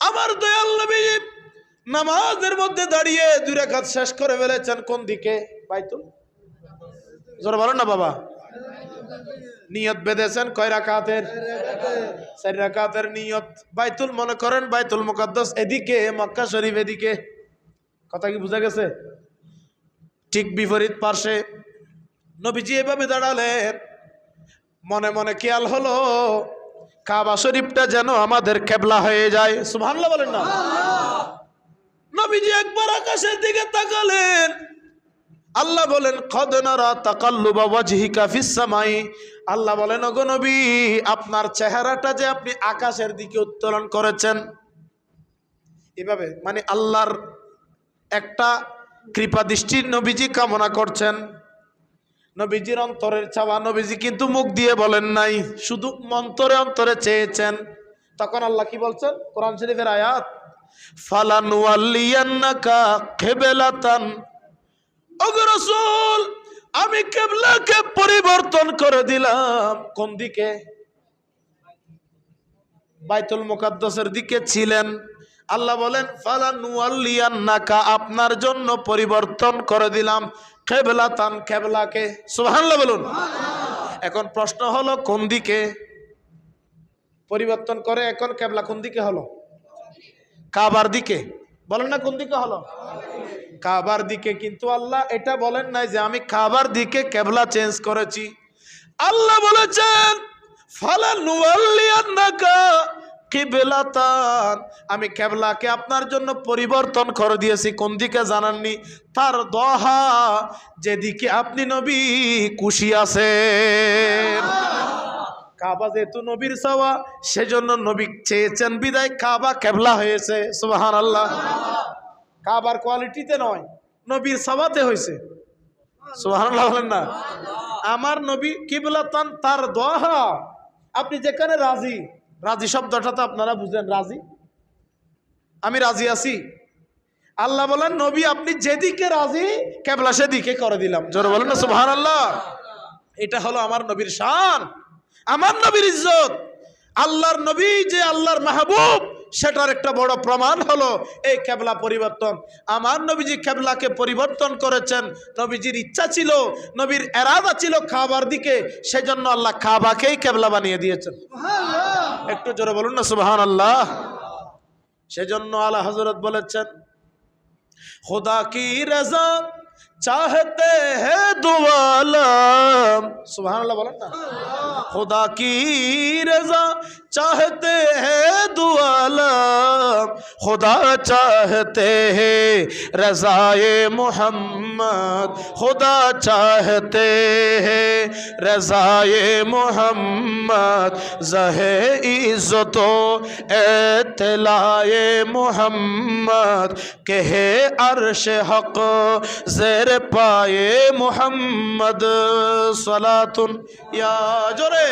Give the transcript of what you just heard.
আমার দয়াল নবী নামাজের মধ্যে দাঁড়িয়ে দুই রাকাত শেষ করে ফেলেছেন, কোন দিকে? বাইতুল? জোরে বলেন না, বাবা। নিয়ত বেঁধেছেন কয় রাকাতের? চার রাকাতের নিয়ত। বাইতুল মনে করেন, বাইতুল মুকাদ্দাস এদিকে, মক্কা শরীফ এদিকে। কথা কি বোঝা গেছে? ঠিক বিপরীত পার্শ্বে নবীজি এভাবে দাঁড়ালেন। মনে মনে খেয়াল হলো কাবা শরীফটা যেন আমাদের কেবলা হয়ে যায়। সুবহানাল্লাহ বলেন না। নবীজি একবার আকাশের দিকে তাকালেন। আল্লাহ বলেন খদনারা তাকাল্লুবা ওয়াজহিকা ফিস সামাই। আল্লাহ বলেন ওগো নবী আপনার চেহারাটা যে আপনি আকাশের দিকে উত্তোলন করেছেন। এভাবে মানে আল্লাহর একটা কৃপা দৃষ্টির নবীজি কামনা করছেন। নবীজির অন্তরের চাওয়া নবীজি কিন্তু মুখ দিয়ে বলেন নাই, শুধু মন্তরে অন্তরে চেয়েছেন। তখন আল্লাহ কি বলছেন? কোরআন শরীফের আয়াত, ফালানুয়াল্লিয়ান্নাকা খেবেলাতান ওগো রাসূল, আমি কেবলাকে পরিবর্তন করে দিলাম। কোন দিকে? বাইতুল মুকাদ্দাসের দিকে ছিলেন। আল্লাহ বলেন, ফালানুয়াল্লিয়ান্নাকা, আপনার জন্য পরিবর্তন করে দিলাম। কেবলাতান কেবলাকে। সুবহানাল্লাহ বলুন। এখন প্রশ্ন হলো কোন দিকে পরিবর্তন করে এখন কেবলা কোন দিকে হলো? কাবার দিকে। বলেন না কোন দিকে হলো? কাবার দিকে। কিন্তু আল্লাহ এটা বলেন নাই যে আমি কাবার দিকে কেবলা চেঞ্জ করেছি। আল্লাহ বলেছেন ফালা নুয়াল্লিয়ান্নাকা কিবলাতান। আমি কেবলাকে আপনার জন্য পরিবর্তন করে দিয়েছি, কোন দিকে জানাননি? তার দহা, যেদিকে আপনি নবী খুশি আছেন। কাবা যেহেতু নবীর চাওয়া, সেজন্য নবী চেয়েছেন বিদায়, কাবা কেবলা হয়েছে সুবাহান আল্লাহ কাবার কোয়ালিটিতে নয়, নবীর সাবাতে হয়েছে। সুবাহান বলেন না? আমার নবী কিবলাতান, তার দহা, আপনি যেখানে রাজি রাজি শব্দটা তো আপনারা বুঝেন, রাজি? আমি রাজি আছি। আল্লাহ বলেন, নবী, আপনি যেদিকে রাজি, কেবলা সেদিকে করে দিলাম। জোরে বলেন না আল্লাহ এটা হলো আমার নবীর শান, আমার নবীর ইজ্জত। আল্লাহর নবী যে আল্লাহর মাহবুব, সেটার একটা বড় প্রমাণ হলো এই কেবলা পরিবর্তন। আমার নবীজি কেবলাকে পরিবর্তন করেছেন, নবীজির ইচ্ছা ছিল, নবীর এরাদা ছিল খাবার দিকে, সেজন্য আল্লাহ খাবাকেই কেবলা বানিয়ে দিয়েছেন। একটু জোরে বলুন না সুবহান আল্লাহ সেজন্য আল্লাহ হজরত বলেছেন खुदा چاہتے ہیں دوالا۔ سبحان اللہ بولن خدا کی رضا چاہتے ہیں دوالا۔ خدا چاہتے ہیں رضائے محمد۔ خدا چاہتے ہیں رضائے محمد۔ زہ عزت و اطلاع محمد۔ کہے عرش حق زیر মেরে পায়ে মোহাম্মদ সালাতুন ইয়া জোরে।